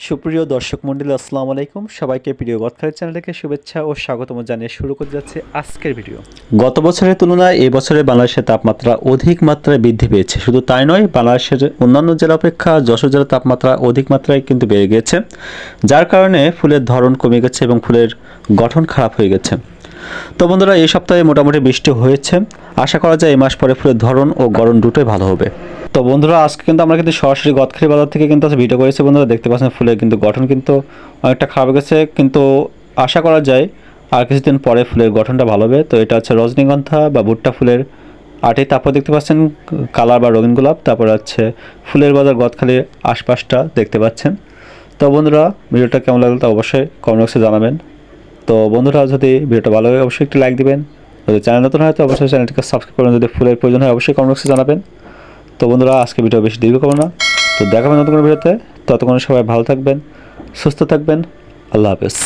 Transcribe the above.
সুপ্রিয় দর্শক মন্ডলী আসসালামু আলাইকুম। সবাইকে প্রিয় গতকালের চ্যানেল থেকে শুভেচ্ছা ও স্বাগতম জানিয়ে শুরু করতে যাচ্ছে আজকের ভিডিও। গত বছরের তুলনায় এই বছরে বাংলাদেশের তাপমাত্রা অধিক মাত্রায় বৃদ্ধি পেয়েছে। শুধু তাই নয়, বাংলাদেশের অন্যান্য জেলা অপেক্ষা যশোর জেলার তাপমাত্রা অধিক মাত্রায় কিন্তু বেড়ে গিয়েছে, যার কারণে ফুলের ধরন কমে গেছে এবং ফুলের গঠন খারাপ হয়ে গেছে। তো বন্ধুরা, এই সপ্তাহে মোটামুটি বৃষ্টি হয়েছে। আশা করা যায় এই মাস পরে ফুলের ধরন ও গরম দুটোই ভালো হবে। তো বন্ধুরা, আজকে কিন্তু আমরা কিন্তু সরাসরি গদখালি বাজার থেকে কিন্তু আজকে ভিডিও করেছি। বন্ধুরা, দেখতে পাচ্ছেন ফুলের কিন্তু গঠন কিন্তু অনেকটা খারাপ গেছে। কিন্তু আশা করা যায় আর কিছুদিন পরে ফুলের গঠনটা ভালো হবে। তো এটা হচ্ছে রজনীগন্ধা বা ভুট্টা ফুলের আটে। তারপর দেখতে পাচ্ছেন কালার বা রঙিন গোলাপ। তারপর হচ্ছে ফুলের বাজার গদখালির আশপাশটা দেখতে পাচ্ছেন। তো বন্ধুরা, ভিডিওটা কেমন লাগল তা অবশ্যই কমেন্ট বক্সে জানাবেন। তো বন্ধুরা, যদি ভিডিওটা ভালো হয় অবশ্যই একটু লাইক দিবেন। যদি চ্যানেল নতুন হয় তো অবশ্যই চ্যানেলটিকে সাবস্ক্রাইব করবেন যদি ফুলের প্রয়োজন হয়, অবশ্যই কমেন্ট বক্সে জানাবেন। তো বন্ধুরা, আজকে ভিডিও বেশি দীর্ঘ করব না। তো দেখাবেন নতুন কোনো ভিডিওতে ততক্ষণ সবাই ভালো থাকবেন, সুস্থ থাকবেন। আল্লাহ হাফেজ।